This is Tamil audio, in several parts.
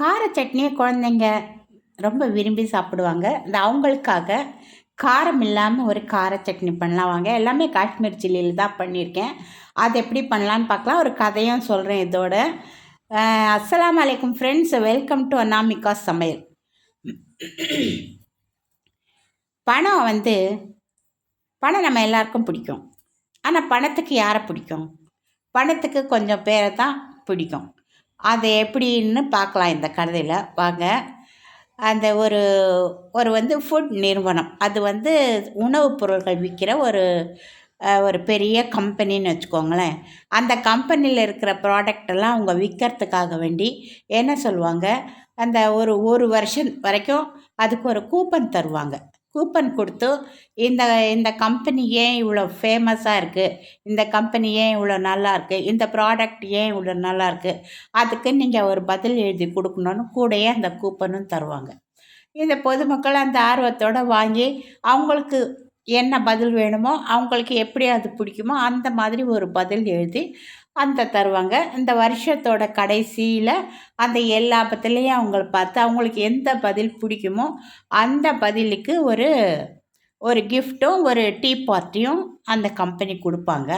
கார சட்னியை குழந்தைங்க ரொம்ப விரும்பி சாப்பிடுவாங்க. இந்த அவங்களுக்காக காரம் இல்லாமல் ஒரு கார சட்னி பண்ணலாம் வாங்க. எல்லாமே காஷ்மீர் சில்லியில் தான் பண்ணியிருக்கேன். அது எப்படி பண்ணலான்னு பார்க்கலாம். ஒரு கதையும் சொல்கிறேன் இதோட. அஸ்லாம் வலைக்கும் அலைக்கும் ஃப்ரெண்ட்ஸ் வெல்கம் டு அனாமிகா சமையல். பணம் வந்து பணம் நம்ம எல்லாருக்கும் பிடிக்கும். ஆனால் பணத்துக்கு யாரை பிடிக்கும்? பணத்துக்கு கொஞ்சம் பேரை தான் பிடிக்கும். அது எப்படின்னு பார்க்கலாம் இந்த கதையில். வாங்க. அந்த ஒரு ஒரு வந்து ஃபுட் நிறுவனம். அது வந்து உணவுப் பொருட்கள் விற்கிற ஒரு ஒரு பெரிய கம்பெனின்னு வச்சுக்கோங்களேன். அந்த கம்பெனியில் இருக்கிற ப்ராடக்டெல்லாம் அவங்க விற்கிறதுக்காக வேண்டி என்ன சொல்லுவாங்க? அந்த ஒரு ஒரு வருஷம் வரைக்கும் அதுக்கு ஒரு கூப்பன் தருவாங்க. கூப்பன் கொடுத்து இந்த இந்த கம்பெனி ஏன் இவ்வளோ ஃபேமஸாக இருக்குது இந்த கம்பெனி ஏன் இவ்வளோ நல்லா இருக்குது இந்த ப்ராடக்ட் ஏன் இவ்வளோ நல்லா இருக்குது அதுக்கு நீங்கள் ஒரு பதில் எழுதி கொடுக்கணுன்னு கூடயே அந்த கூப்பனும் தருவாங்க. இந்த பொதுமக்கள் அந்த ஆர்வத்தோடு வாங்கி அவங்களுக்கு என்ன பதில் வேணுமோ அவங்களுக்கு எப்படி அது பிடிக்குமோ அந்த மாதிரி ஒரு பதில் எழுதி அந்த தருவாங்க. இந்த வருஷத்தோட கடைசியில் அந்த எல்லா பத்திலையும் அவங்கள பார்த்து அவங்களுக்கு எந்த பதில் பிடிக்குமோ அந்த பதிலுக்கு ஒரு ஒரு கிஃப்ட்டும் ஒரு டீ பார்ட்டியும் அந்த கம்பெனி கொடுப்பாங்க.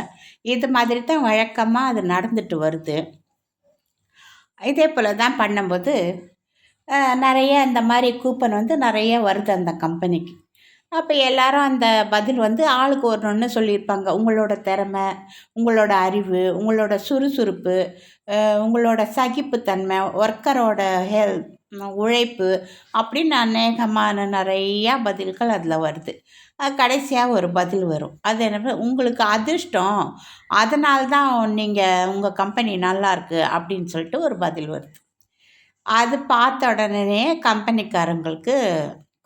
இது மாதிரி தான் வழக்கமாக அது நடந்துட்டு வருது. இதே போல் தான் பண்ணும்போது நிறைய இந்த மாதிரி கூப்பன் வந்து நிறைய வருது அந்த கம்பெனிக்கு அப்போ எல்லாரும் அந்த பதில் வந்து ஆளுக்கு ஒரு ஒன்று சொல்லியிருப்பாங்க. உங்களோட திறமை உங்களோட அறிவு உங்களோட சுறுசுறுப்பு உங்களோட சகிப்புத்தன்மை ஒர்க்கரோட ஹெல் உழைப்பு அப்படின்னு அநேகமான நிறையா பதில்கள் அதில் வருது. கடைசியாக ஒரு பதில் வரும். அது என்ன உங்களுக்கு அதிர்ஷ்டம். அதனால தான் நீங்கள் உங்கள் கம்பெனி நல்லாயிருக்கு அப்படின்னு சொல்லிட்டு ஒரு பதில் வருது. அது பார்த்த உடனே கம்பெனிக்காரங்களுக்கு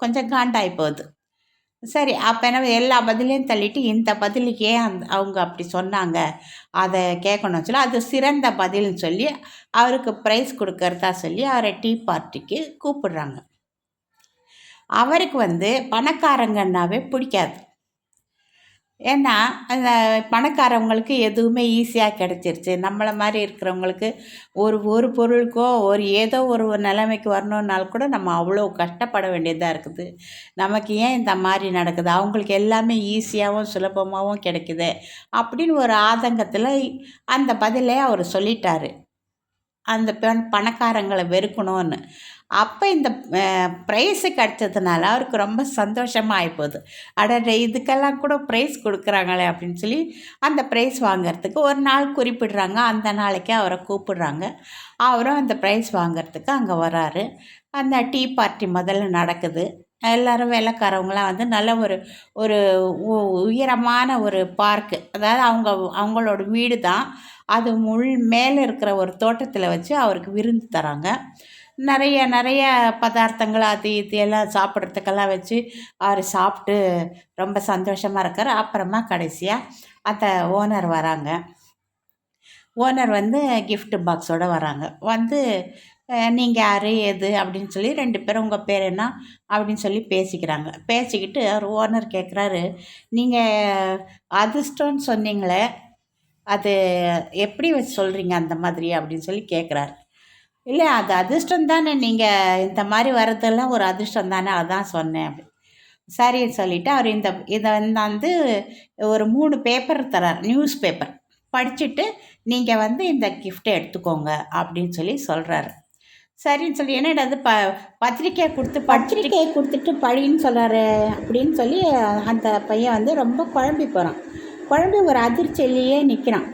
கொஞ்சம் காண்டாகி போகுது. சரி அப்போ என்ன எல்லா பதிலையும் தள்ளிட்டு இந்த பதிலுக்கு ஏன் அந்த அவங்க அப்படி சொன்னாங்க. அதை கேட்கணும்னு சொல்லி அது சிறந்த பதில்னு சொல்லி அவருக்கு ப்ரைஸ் கொடுக்கறதா சொல்லி அவரை டீ பார்ட்டிக்கு கூப்பிடுறாங்க. அவருக்கு வந்து பணக்காரங்கன்னாவே பிடிக்காது. ஏன்னா அந்த பணக்காரவங்களுக்கு எதுவுமே ஈஸியாக கிடச்சிருச்சு. நம்மளை மாதிரி இருக்கிறவங்களுக்கு ஒரு ஒரு பொருளுக்கோ ஒரு ஏதோ ஒரு நிலைமைக்கு வரணுன்னாலும் கூட நம்ம அவ்வளோ கஷ்டப்பட வேண்டியதாக இருக்குது. நமக்கு ஏன் இந்த மாதிரி நடக்குது? அவங்களுக்கு எல்லாமே ஈஸியாகவும் சுலபமாகவும் கிடைக்குது அப்படின்னு ஒரு ஆதங்கத்தில் அந்த பதிலே அவர் சொல்லிட்டாரு. அந்த பெண் பணக்காரங்களை வெறுக்கணும்னு. அப்போ இந்த ப்ரைஸு கிடச்சதுனால அவருக்கு ரொம்ப சந்தோஷமாக ஆகிப்போகுது அடடே இதுக்கெல்லாம் கூட ப்ரைஸ் கொடுக்குறாங்களே அப்படின்னு சொல்லி அந்த ப்ரைஸ் வாங்குறதுக்கு ஒரு நாள் குறிப்பிடுறாங்க. அந்த நாளைக்கே அவரை கூப்பிடுறாங்க. அவரும் அந்த ப்ரைஸ் வாங்குறதுக்கு அங்கே வராரு. அந்த டீ பார்ட்டி முதல்ல நடக்குது. எல்லோரும் வேலைக்காரவங்களாம் வந்து நல்ல ஒரு ஒரு உயரமான ஒரு பார்க்கு அதாவது அவங்க அவங்களோட வீடு தான் அது முள் மேலே இருக்கிற ஒரு தோட்டத்தில் வச்சு அவருக்கு விருந்து தராங்க. நிறைய நிறைய பதார்த்தங்கள் அது இது எல்லாம் சாப்பிட்றதுக்கெல்லாம் வச்சு அவர் சாப்பிட்டு ரொம்ப சந்தோஷமாக இருக்கார். அப்புறமா கடைசியாக அந்த ஓனர் வராங்க. ஓனர் வந்து கிஃப்ட் பாக்ஸோட வராங்க. வந்து நீங்கள் யார்? எது? அப்படின்னு சொல்லி ரெண்டு பேரும் உங்கள் பேர் என்ன? அப்படின்னு சொல்லி பேசிக்கிறாங்க. பேசிக்கிட்டு அவர் ஓனர் கேட்குறாரு நீங்கள் அதிர்ஷ்டம்னு சொன்னீங்களே அது எப்படி வச்சு சொல்கிறீங்க அந்த மாதிரி? அப்படின்னு சொல்லி கேட்குறாரு இல்லை அது அதிர்ஷ்டம் தானே. நீங்கள் இந்த மாதிரி வர்றதெல்லாம் ஒரு அதிர்ஷ்டம் தானே. அதான் சொன்னேன் அப்படி. சரின்னு சொல்லிவிட்டு அவர் இந்த இதை வந்து ஒரு மூணு பேப்பர் தரார். நியூஸ் பேப்பர் படிச்சுட்டு நீங்கள் வந்து இந்த கிஃப்ட்டை எடுத்துக்கோங்க அப்படின்னு சொல்லி சொல்கிறாரு சரின்னு சொல்லி என்னடா அது ப பத்திரிக்கை கொடுத்து பத்திரிக்கையை கொடுத்துட்டு படின்னு சொல்கிறாரு அப்படின்னு சொல்லி அந்த பையன் வந்து ரொம்ப குழம்பி போகிறான் குழம்பி ஒரு அதிர்ச்சியிலேயே நிற்கிறான்